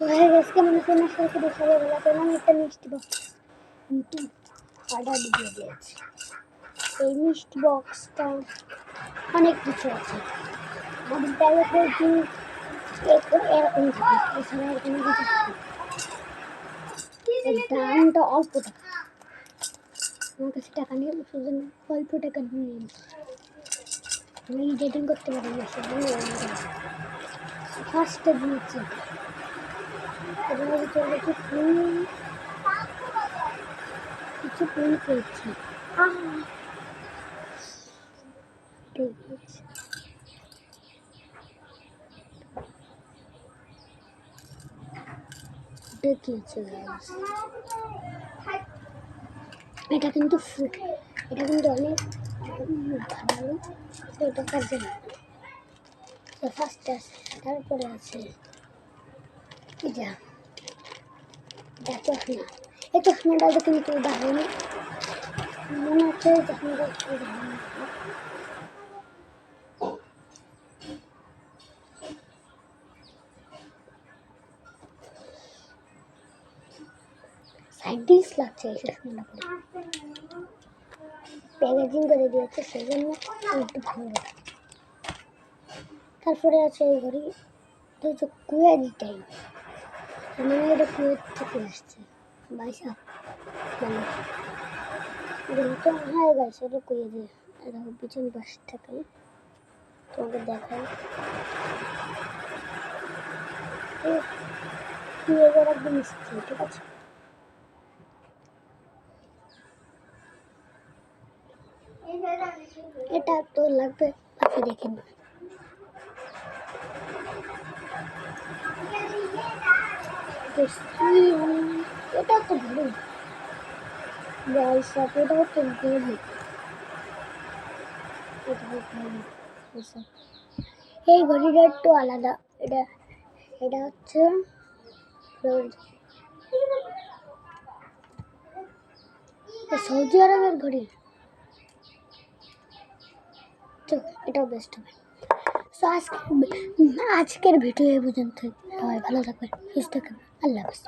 হয়ে গেছে মনে দেখাবে বলা আমি একটা মিষ্টি বক্স কিন্তু অর্ডার দিয়ে দিয়েছি। এই মিষ্টি বক্সটা অনেক কিছু আছে। আমাদের ব্যাগে পেয়েছি এরকম এছাড়া কিছু দামটা অল্প টাকা। আমার কাছে টাকা আমি সেজন্য অল্প টাকা নিয়ে আমি এডিটিং করতে পারি না, সেজন্য ফার্স্টে দিয়েছি এবার ভিতরে কিছু ফুল কিছু ফুল পেয়েছি এটা কিন্তু ফ্রুট এটা কিন্তু অনেক ভালো। এটা কাজে তো ফার্স্ট তারপরে আছে। এটা চশমা এই চশমাটা কিন্তু দারুণ মনে হচ্ছে এই লাগছে এই চশমাটা প্যাকেজিং করে দিয়েছে সেই জন্য একটু ভালো তারপরে আছে এই ঘড়ি কুয়েরি টাইম। মানে এটা থেকে আসছে বাইশা মানে তো হ্যাঁ গেছে এটা কুয়ে দিয়ে এটা পিছন পাশ থেকে তোমাকে দেখাই একদম স্থির ঠিক আছে এটা তো লাগবে বাকি দেখে নিন। এটা তো ভালো গাইস এটাও তো ভালো এটাও ভালো বুঝছ? এই ঘড়িটা একটু আলাদা এটা এটা হচ্ছে এটা সৌদি আরবের ঘড়ি তো এটাও বেস্ট হবে সো আজকে আজকের ভিডিও এ পর্যন্ত সবাই ভালো থাকবেন সুস্থ থাকবেন। আল্লাহ হাফিজ।